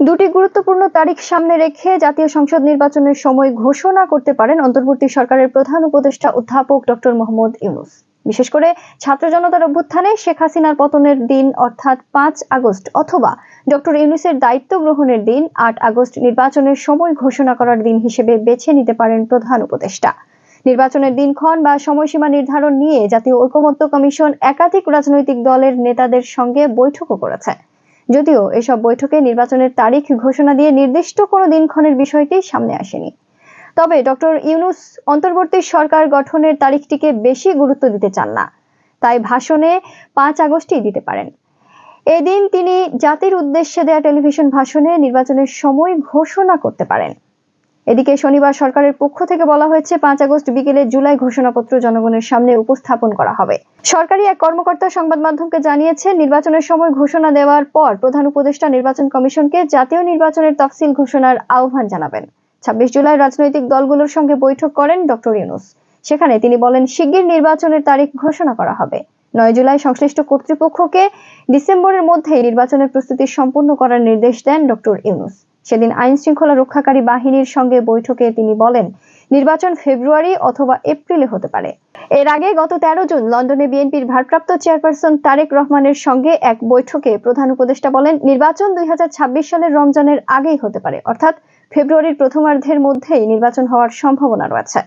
দুটি গুরুত্বপূর্ণ তারিখ সামনে রেখে জাতীয় সংসদ নির্বাচনের সময় ঘোষণা করতে পারেন অন্তর্বর্তী সরকারের প্রধান উপদেষ্টা অধ্যাপক ডক্টর মোহাম্মদ ইউনুস। বিশেষ করে ছাত্র জনতার অভ্যুত্থানে শেখ হাসিনার পতনের দিন, অর্থাৎ পাঁচ আগস্ট, অথবা ডক্টর ইউনুসের দায়িত্ব গ্রহণের দিন, আট আগস্ট নির্বাচনের সময় ঘোষণা করার দিন হিসেবে বেছে নিতে পারেন প্রধান উপদেষ্টা। নির্বাচনের দিনক্ষণ বা সময়সীমা নির্ধারণ নিয়ে জাতীয় ঐকমত্য কমিশন একাধিক রাজনৈতিক দলের নেতাদের সঙ্গে বৈঠকও করেছে। যদিও এসব বৈঠকে নির্বাচনের তারিখ ঘোষণা দিয়ে নির্দিষ্ট কোনো দিনক্ষণের বিষয়টি সামনে আসেনি। তবে ডক্টর ইউনুস অন্তর্বর্তী সরকার গঠনের তারিখটিকে বেশি গুরুত্ব দিতে চান না, তাই ভাষণে পাঁচ আগস্টই দিতে পারেন। এদিন তিনি জাতির উদ্দেশ্যে দেয়া টেলিভিশন ভাষণে নির্বাচনের সময় ঘোষণা করতে পারেন। এদিকে শনিবার সরকারের পক্ষ থেকে বলা হয়েছে, পাঁচ আগস্ট বিকেলে জুলাই ঘোষণাপত্র জনগণের সামনে উপস্থাপন করা হবে। সরকারি এক কর্মকর্তা সংবাদ মাধ্যমকে জানিয়েছে, নির্বাচনের সময় ঘোষণা দেওয়ার পর প্রধান উপদেষ্টা নির্বাচন কমিশনকে জাতীয় নির্বাচনের তফসিল ঘোষণার আহ্বান জানাবেন। ছাব্বিশ জুলাই রাজনৈতিক দলগুলোর সঙ্গে বৈঠক করেন ডক্টর ইউনুস। সেখানে তিনি বলেন, শিগগির নির্বাচনের তারিখ ঘোষণা করা হবে। নয় জুলাই সংশ্লিষ্ট কর্তৃপক্ষকে ডিসেম্বরের মধ্যেই নির্বাচনের প্রস্তুতি সম্পূর্ণ করার নির্দেশ দেন ডক্টর ইউনুস। সেদিন আইন শৃঙ্খলা রক্ষাকারী বাহিনীর সঙ্গে বৈঠকে তিনি বলেন, নির্বাচন ফেব্রুয়ারি অথবা এপ্রিলে হতে পারে। এর আগে গত তেরো জুন লন্ডনে বিএনপির ভারপ্রাপ্ত চেয়ারপারসন তারেক রহমানের সঙ্গে এক বৈঠকে প্রধান উপদেষ্টা বলেন, নির্বাচন দুই হাজার ছাব্বিশ সালের রমজানের আগেই হতে পারে, অর্থাৎ ফেব্রুয়ারির প্রথমার্ধের মধ্যেই নির্বাচন হওয়ার সম্ভাবনা রয়েছে।